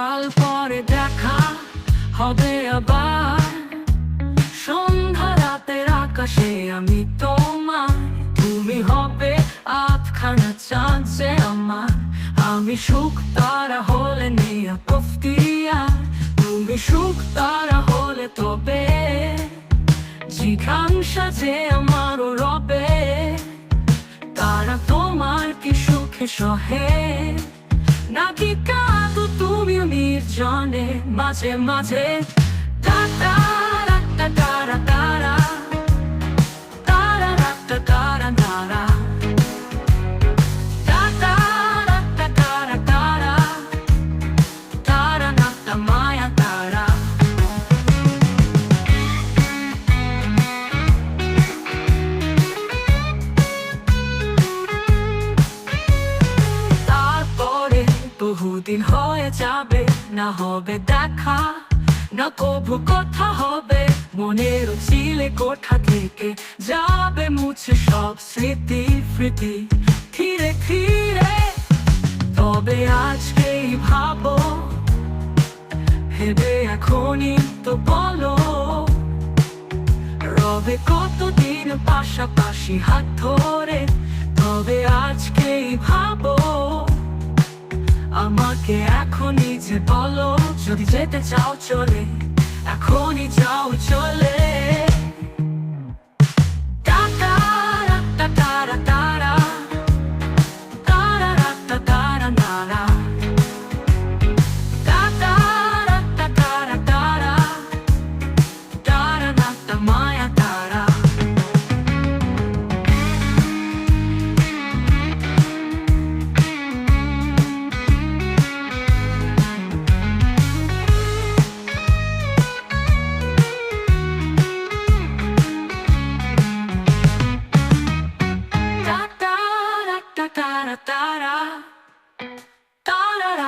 বহুকাল পরে দেখা হবে আবার। সন্ধ্যা রাতের আকাশে আমি তোমার তুমি হবে আধখানা চাঁদ আমার। আমি সুখ তারা হলে নিয়া প্রফতিয়া তুমি সুখ তারা হলে তবে। জিঘাংসা যে আমারও রবে। তারা তোমার কি সুখে সহে? নাকি তুমি জীবনে মাঝে। মাঝে টা টা টা। বহুদিন হয়ে যাবে, না হবে দেখা, না কবু কথা হবে। মনের চিলে কোঠা থেকে যাবে মুছে সব স্মৃতি স্মৃতি ধীরে ধীরে তবে আজকেই ভাবো, ভেবে এখনই তো বলো। রবে কতদিন পাশাপাশি হাত ধরে, তবে আজকেই ভাবো যে বলো যদি যেতে চাও চলে।